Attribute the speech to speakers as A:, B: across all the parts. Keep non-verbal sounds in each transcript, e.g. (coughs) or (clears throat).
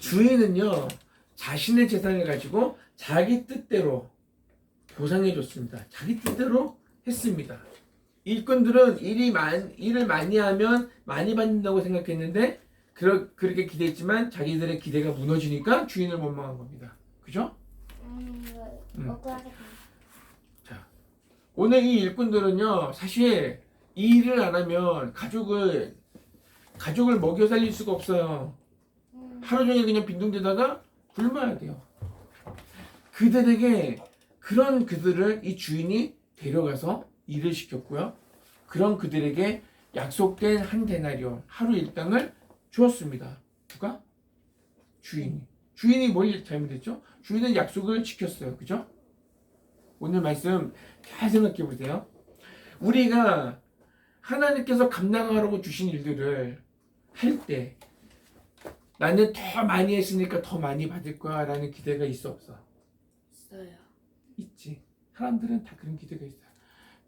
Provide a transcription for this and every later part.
A: 주인은요 자신의 재산을 가지고 자기 뜻대로 보상해 줬습니다. 자기 뜻대로 했습니다. 일꾼들은 일이 많 일을 많이 하면 많이 받는다고 생각했는데 그러, 그렇게 기대했지만 자기들의 기대가 무너지니까 주인을 원망한 겁니다. 그죠?
B: 음,
A: 음.
B: 억울하게
A: 오늘 이 일꾼들은요 사실 이 일을 안 하면 가족을 가족을 먹여 살릴 수가 없어요.
B: 음,
A: 하루 종일 그냥 빈둥대다가 굶어야 돼요. 그들에게 그런 그들을 이 주인이 데려가서 일을 시켰고요. 그런 그들에게 약속된 한 데나리온 하루 일당을 주었습니다. 누가? 주인이. 주인이 뭘 잘못했죠? 주인은 약속을 지켰어요. 그죠? 오늘 말씀 잘 생각해 보세요. 우리가 하나님께서 감당하라고 주신 일들을 할 때 나는 더 많이 했으니까 더 많이 받을 거야 라는 기대가 있어 없어?
C: 있어요.
A: 있지. 사람들은 다 그런 기대가 있어요.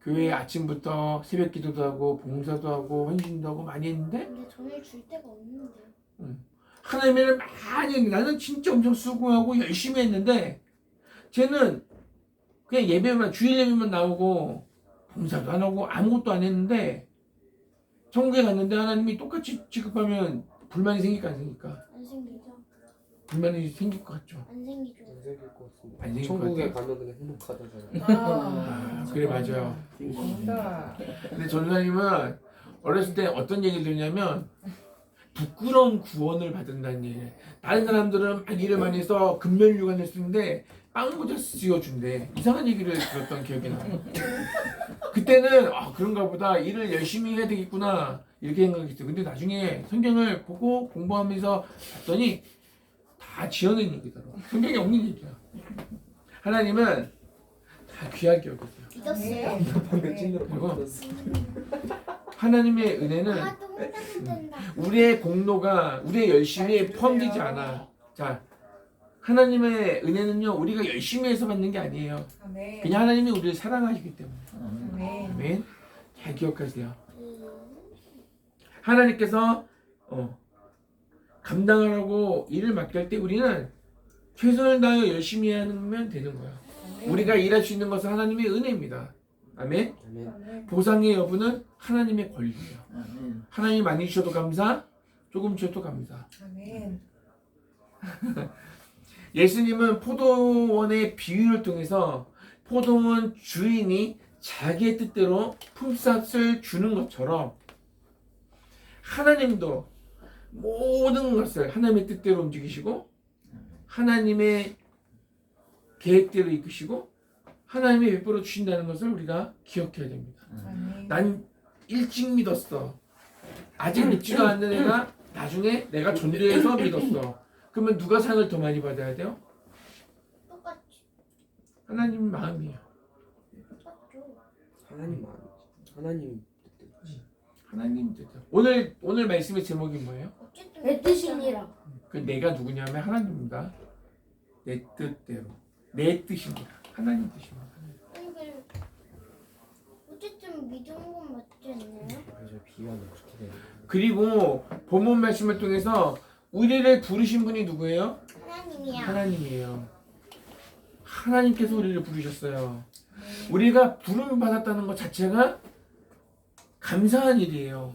A: 교회에 아침부터 새벽 기도도 하고 봉사도 하고 헌신도 하고 많이 했는데
B: 근데 돈을 줄 데가 없는데.
A: 하나님을 많이 했는데 나는 진짜 엄청 수고하고 열심히 했는데 쟤는 그냥 예배만 주일 예배만 나오고 봉사도 안 하고 아무것도 안 했는데 천국에 갔는데 하나님이 똑같이 취급하면 불만이 생길까 안 생길까?
B: 안 생기죠?
A: 불만이 생길 것 같죠.
B: 안 생기죠?
D: 안 생길 것 같습니다.
A: 안 생길
D: 천국에
A: 것
D: 가면 그냥 행복하다잖아요.
A: 아, 그래 맞아요.
C: 진짜.
A: 근데 전사님은 어렸을 때 어떤 얘기를 들냐면 부끄러운 구원을 받는다는 얘기. 다른 사람들은 막 일을 많이 해서 근면류관을 쓰는데 빵 모자 씌워준대. 이상한 얘기를 들었던 기억이 나요. (laughs) 그때는 아 그런가 보다 일을 열심히 해야 되겠구나 이렇게 생각했어요. 근데 나중에 성경을 보고 공부하면서 봤더니 다 지어낸 얘기더라고. 성경에 없는 얘기야. 하나님은 다 귀하게.
B: 믿었어요?
D: 방금 찐으로
A: 그리고
D: 바뀌었어.
A: 하나님의 은혜는
B: 아, 또.
A: 우리의 공로가 우리의 열심이 포함되지 않아. 자, 하나님의 은혜는요 우리가 열심히 해서 받는 게 아니에요.
C: 아멘.
A: 그냥 하나님이 우리를 사랑하시기 때문에.
C: 아멘.
A: 아멘. 잘 기억하세요.
B: 음,
A: 하나님께서 어, 감당하라고 일을 맡길 때 우리는 최선을 다하여 열심히 하면 되는 거예요. 우리가 일할 수 있는 것은 하나님의 은혜입니다. 아멘. 보상의 여부는 하나님의 권리예요. 하나님이 많이 주셔도 감사, 조금 주셔도 감사.
C: 아멘. (laughs)
A: 예수님은 포도원의 비유를 통해서 포도원 주인이 자기의 뜻대로 품삯을 주는 것처럼 하나님도 모든 것을 하나님의 뜻대로 움직이시고 하나님의 계획대로 이끄시고 하나님이 베풀어 주신다는 것을 우리가 기억해야 됩니다. 난 일찍 믿었어. 아직 믿지도 않는 애가 나중에 내가 전도해서 믿었어. 그러면 누가 상을 더 많이 받아야 돼요?
B: 똑같이.
A: 하나님 마음이에요.
B: 똑같죠.
D: 하나님 마음이지. 하나님.
A: 하나님 뜻. 오늘 오늘 말씀의 제목이 뭐예요?
B: 어쨌든
E: 내 뜻이니라.
A: 그 내가 누구냐면 하나님입니다. 내 뜻대로 내 뜻입니다. 하나님 뜻입니다.
B: 아니, 그 어쨌든 믿은 건 맞지 않나요?
D: 맞아 비유하면 그렇게 되는 거예요.
A: 그리고 본문 말씀을 통해서 우리를 부르신 분이 누구예요?
B: 하나님이야.
A: 하나님이에요. 하나님께서 우리를 부르셨어요. 우리가 부름을 받았다는 것 자체가 감사한 일이에요.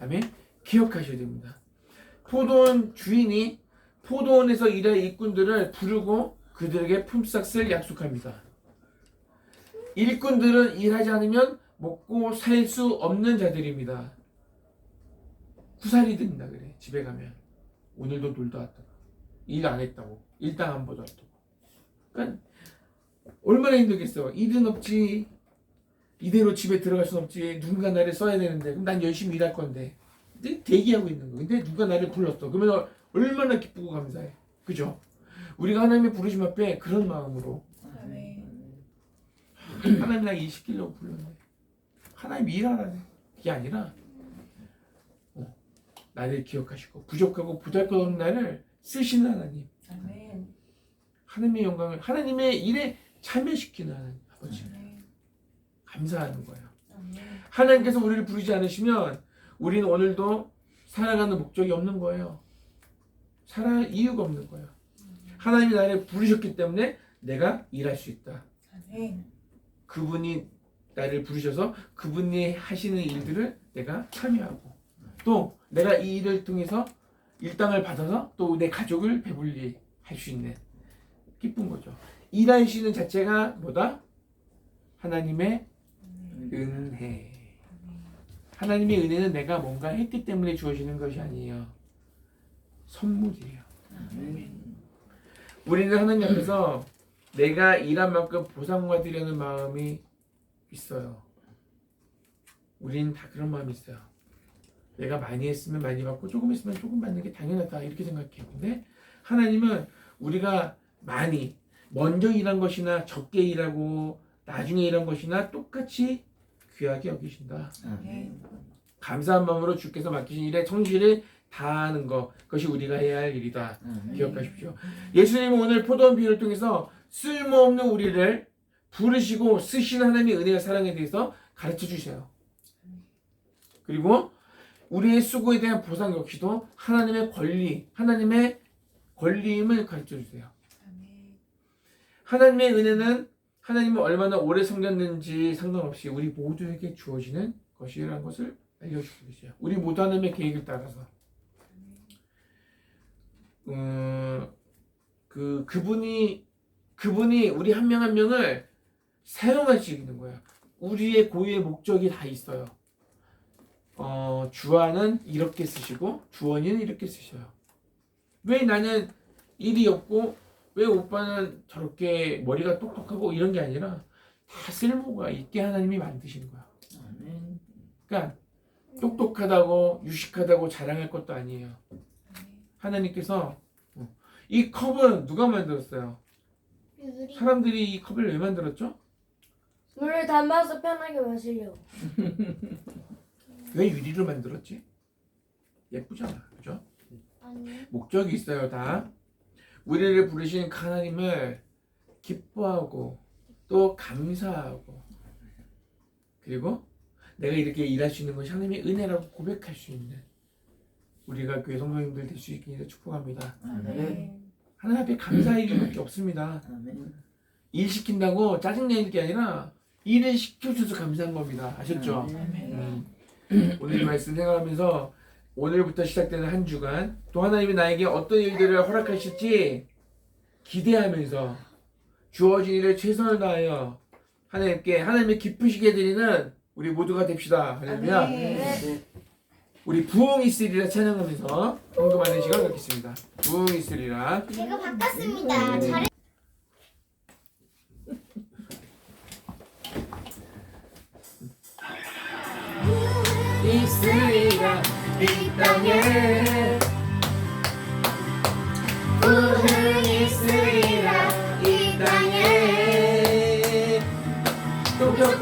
C: 아멘.
A: 기억하셔야 됩니다. 포도원 주인이 포도원에서 일할 일꾼들을 부르고 그들에게 품삯을 약속합니다. 일꾼들은 일하지 않으면 먹고 살 수 없는 자들입니다. 구살이 된다 그래. 집에 가면 오늘도 놀다 왔다고 일 안 했다고 일당 안 받았다고. 그러니까 얼마나 힘들겠어. 일은 없지. 이대로 집에 들어갈 순 없지. 누군가 나를 써야 되는데 그럼 난 열심히 일할 건데. 근데 대기하고 있는 거. 근데 누가 나를 불렀어. 그러면 얼마나 기쁘고 감사해. 그죠? 우리가 하나님의 부르심 앞에 그런 마음으로
C: 아멘.
A: 하나님 나일 시키려고 불렀네. 하나님 일하라네. 그게 아니라 어, 나를 기억하시고 부족하고 부족한 나를 쓰시는 하나님.
C: 아멘.
A: 하나님의 영광을 하나님의 일에 참여시키는 하나님 아버지.
C: 아멘.
A: 감사하는 거예요. 하나님께서 우리를 부르지 않으시면 우리는 오늘도 살아가는 목적이 없는 거예요. 살아갈 이유가 없는 거예요. 하나님이 나를 부르셨기 때문에 내가 일할 수 있다. 그분이 나를 부르셔서 그분이 하시는 일들을 내가 참여하고 또 내가 이 일을 통해서 일당을 받아서 또 내 가족을 배불리 할 수 있는 기쁜 거죠. 일하시는 자체가 뭐다? 하나님의 은혜. 하나님의 은혜는 내가 뭔가 했기 때문에 주어지는 것이 아니에요. 선물이에요. 우리는 하나님 앞에서 내가 일한 만큼 보상받으려는 마음이 있어요. 우리는 다 그런 마음이 있어요. 내가 많이 했으면 많이 받고 조금 했으면 조금 받는 게 당연하다 이렇게 생각해요. 근데 하나님은 우리가 많이 먼저 일한 것이나 적게 일하고 나중에 일한 것이나 똑같이 귀하게 여기신다.
C: 아멘.
A: 감사한 마음으로 주께서 맡기신 일에 성실을 다하는 것 그것이 우리가 해야 할 일이다. 기억하십시오. 예수님은 오늘 포도원 비유를 통해서 쓸모없는 우리를 부르시고 쓰시는 하나님의 은혜와 사랑에 대해서 가르쳐 주세요. 그리고 우리의 수고에 대한 보상 역시도 하나님의 권리, 하나님의 권리임을 가르쳐 주세요.
C: 아멘.
A: 하나님의 은혜는 하나님을 얼마나 오래 섬겼는지 상관없이 우리 모두에게 주어지는 것이라는 것을 알려주고 계세요. 우리 모두 하나님의 계획을 따라서. 음, 그 그분이 그분이 우리 한 명한 명을 있는 거예요. 우리의 고유의 목적이 다 있어요. 어, 주안은 이렇게 쓰시고 주원이는 이렇게 쓰셔요. 왜 나는 일이 없고 왜 오빠는 저렇게 머리가 똑똑하고 이런 게 아니라 다 쓸모가 있게 하나님이 만드신 거야. 그러니까 똑똑하다고 유식하다고 자랑할 것도 아니에요. 하나님께서 어, 이 컵은 누가 만들었어요?
B: 유리.
A: 사람들이 이 컵을 왜 만들었죠?
E: 물을 담아서 편하게 마시려고.
A: 왜 유리로 만들었지? 예쁘잖아, 그죠?
B: 아니.
A: 목적이 있어요, 다. 우리를 부르신 그 하나님을 기뻐하고 또 감사하고 그리고 내가 이렇게 일할 수 있는 것이 하나님의 은혜라고 고백할 수 있는 우리가 교회 성도님들 될 수 있기를 축복합니다.
C: 아멘.
A: 하나님 앞에 감사의 일밖에 없습니다. 일 시킨다고 짜증내는 게 아니라 일을 시켜줘서 감사한 겁니다. 아셨죠? 음. 오늘 이 말씀 생각하면서 오늘부터 시작되는 한 주간 또 하나님이 나에게 어떤 일들을 허락하실지 기대하면서 주어진 일에 최선을 다하여 하나님께 하나님의 기쁘시게 드리는 우리 모두가 됩시다. 할렐루야.
C: 아멘.
A: 우리 부흥이 있으리라 찬양하면서 성금하는 시간 갖겠습니다. 부흥이 있으리라.
B: 제가 바꿨습니다. 잘있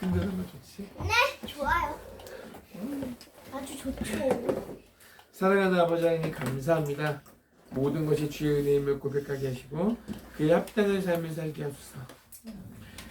A: 흔드는 거 좋지?
B: 네 좋아요 아주 좋죠
A: 사랑하는 아버지 하나님 감사합니다. 모든 것이 주의 은혜임을 고백하게 하시고 그에 합당한 삶을 살게 하소서.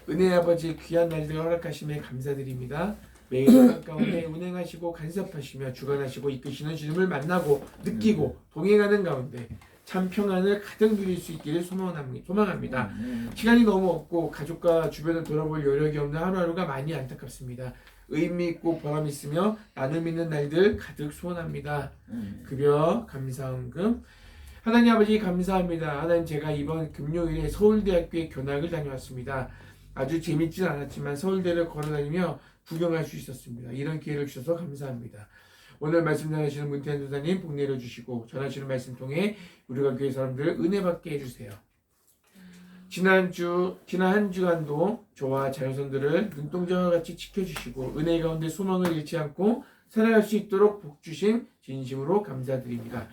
A: 은혜의 아버지 귀한 날들 허락하심에 감사드립니다. 매일 시간 가운데 운행하시고 간섭하시며 주관하시고 이끄시는 주님을 만나고 느끼고 동행하는 가운데 참 평안을 가득 누릴 수 있기를 소망합니다. 소망합니다. 시간이 너무 없고 가족과 주변을 돌아볼 여력이 없는 하루하루가 많이 안타깝습니다. 의미 있고 보람 있으며 나눔 있는 날들 가득 소원합니다. 급여 감사원금 하나님 아버지 감사합니다. 하나님 제가 이번 금요일에 서울대학교에 교락을 다녀왔습니다. 아주 재밌진 않았지만 서울대를 걸어다니며 구경할 수 있었습니다. 이런 기회를 주셔서 감사합니다. 오늘 말씀 전하시는 문태환 전사님 복 내려주시고 전하시는 말씀 통해 우리가 교회 사람들 은혜 받게 해주세요. 지난주 지난 한 주간도 저와 자녀선들을 눈동자와 같이 지켜주시고 은혜 가운데 소망을 잃지 않고 살아갈 수 있도록 복 주신 진심으로 감사드립니다.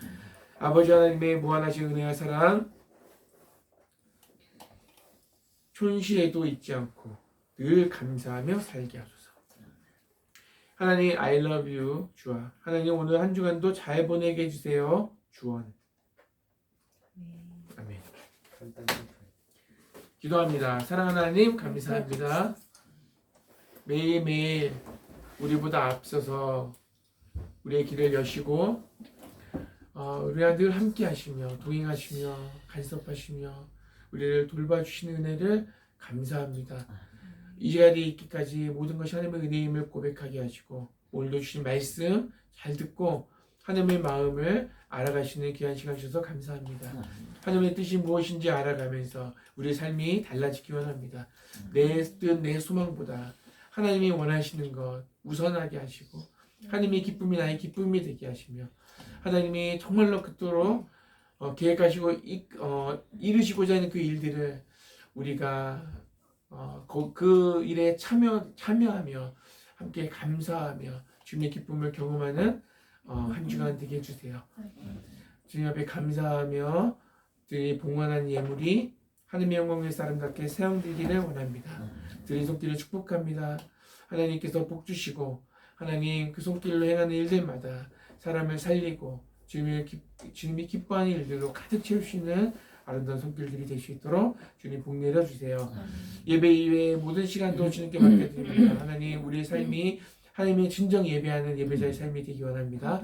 A: 아버지 하나님의 무한하신 은혜와 사랑 촌시에도 잊지 않고 늘 감사하며 살게 하소서. 하나님 I love you 주아 하나님 오늘 한 주간도 잘 보내게 해주세요 주원.
D: 간단히
A: 기도합니다. 사랑하는 하나님 감사합니다. 매일매일 우리보다 앞서서 우리의 길을 여시고 어, 우리와 늘 함께 하시며 동행하시며 간섭하시며 우리를 돌봐주시는 은혜를 감사합니다. 이 자리에 있기까지 모든 것이 하나님의 은혜임을 고백하게 하시고 오늘도 주신 말씀 잘 듣고 하나님의 마음을 알아가시는 귀한 시간 주셔서 감사합니다. 하나님의 뜻이 무엇인지 알아가면서 우리 삶이 달라지기 원합니다. 내 뜻, 내 소망보다 하나님이 원하시는 것 우선하게 하시고 하나님의 기쁨이 나의 기쁨이 되게 하시며 하나님이 정말로 그토록 어, 계획하시고 이, 어, 이루시고자 하는 그 일들을 우리가 어, 그, 그 일에 참여, 참여하며 함께 감사하며 주님의 기쁨을 경험하는 어, 한 주간 되게 해주세요. 주님 앞에 감사하며 드리 봉헌한 예물이 하나님의 영광의 사람답게 사용되기를 원합니다. 드린 손길을 축복합니다. 하나님께서 복 주시고 하나님 그 손길로 행하는 일들마다 사람을 살리고 주님의 기, 주님이 기뻐하는 일들로 가득 채울 수 있는 아름다운 손길들이 될 수 있도록 주님 복 내려 주세요. 예배 이외의 모든 시간도 주님께 맡겨드립니다. (clears throat) 하나님 우리의 삶이 하나님의 진정 예배하는 예배자의 삶이 되기 원합니다.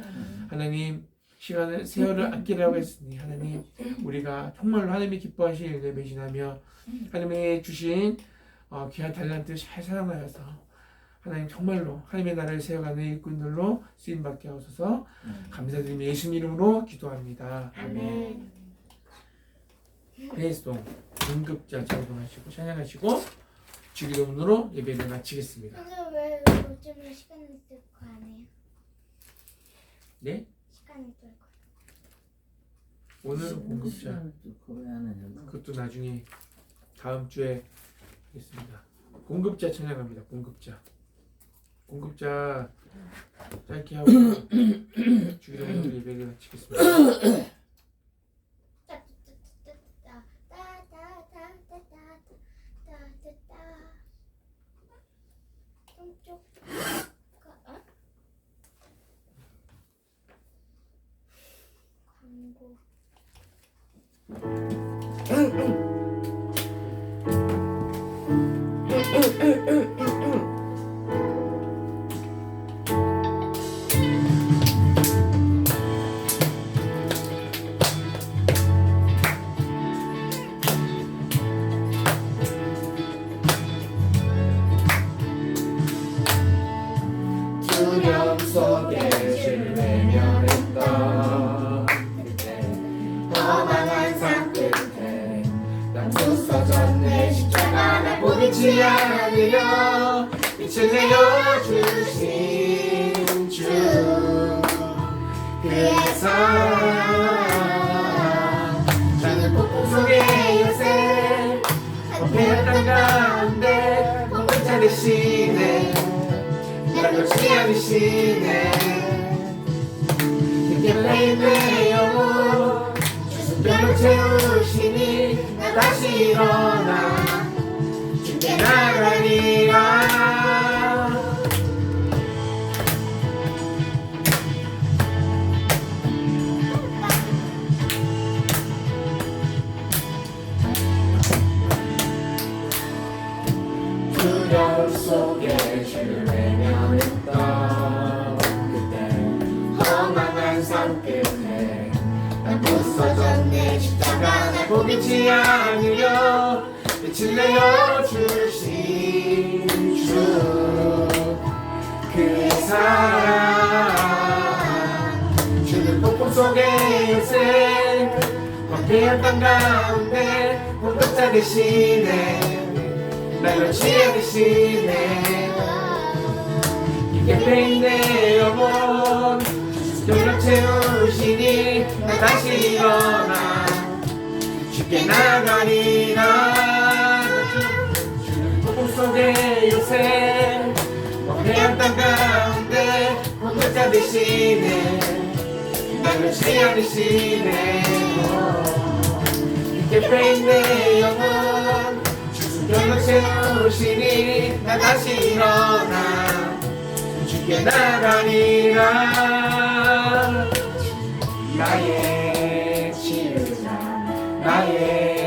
A: 하나님 시간을 세월을 아끼라고 했으니 하나님 우리가 정말로 하나님이 기뻐하실 일을 배신하며 하나님의 주신 어, 귀한 달란트 잘 사용하여서 하나님 정말로 하나님의 나라를 세워가는 일꾼들로 쓰임 받게 하소서. 감사드리며 예수님 이름으로 기도합니다.
B: 아멘.
A: 페이스동 등급자 적용하시고 찬양하시고 주기도문으로 예배를 마치겠습니다.
B: 요즘에 시간을 뜰거 아니에요?
A: 네
B: 시간을 뜰거
A: 오늘은 공급자 그것도 나중에 다음 주에 하겠습니다. 공급자 찬양합니다. 공급자. 공급자 짧게 하고 (coughs) 주기도문으로 예배를 마치겠습니다. うんうん。 않으시네 그게 내 영혼 주승별로 채우시니 나 다시 일어나. 주께 나 두려움 속에 주를 외면했던 그때 험한한 삶 끝에 난 부서졌네. 십자가 날 포기치 않으려 빛을 내어 주신 주. 그의 사랑 주는 폭풍 속에 요새 황폐한 땅 가운데 공급자 되시네 날 놓지 않으시네. 이게 페인 내 영혼 영력 채우시니 나 다시 일어나. 쉽게 나가리라. 주는 폭풍 속에 요새 황폐한 땅 가운데 공급자 되시네. 날 놓지 않으시네. 이게 페인 내 영혼 별로 채우시니 나 다시 일어나. 주께 나가리라. 나의 치유자 나의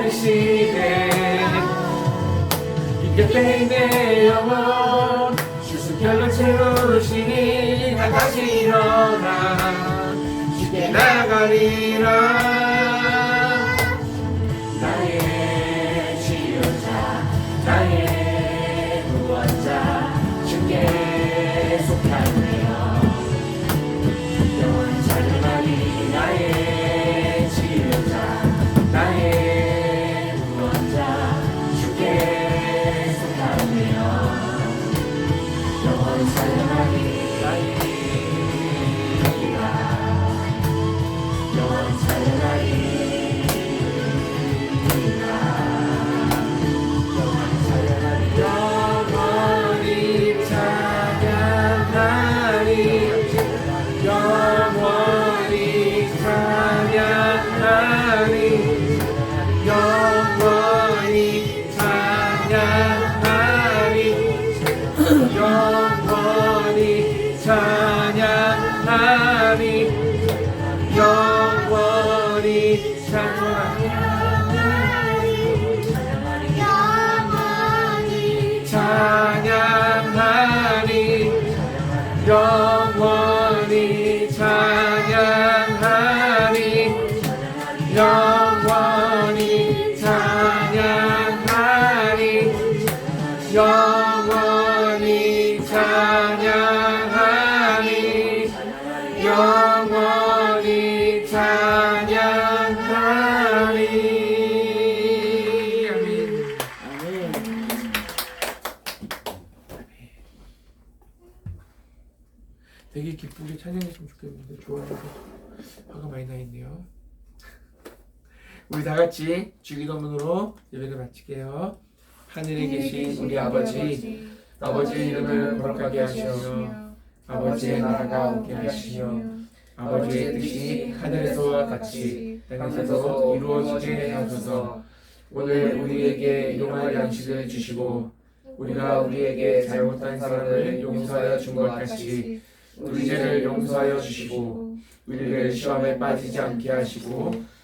A: 하는 시대. 인격된 내 영혼 수수결론 채우시니 다 다시 일어나. 쉽게 나가리라. John 1. 우리 다 같이 주기도문으로 예배를 마칠게요. 하늘에 계신 우리 아버지, 아버지 이름을 거룩하게 하시며, 아버지의 나라가 오게 하시며, 아버지의 뜻이 하늘에서와 같이 땅에서 이루어지게 하소서. 오늘 우리에게 용할 양식을 주시고, 우리가 우리에게 잘못한 사람을 용서하여 준 것 같이 우리 죄를 용서하여 주시고, 우리를 시험에 빠지지 않게 하시고.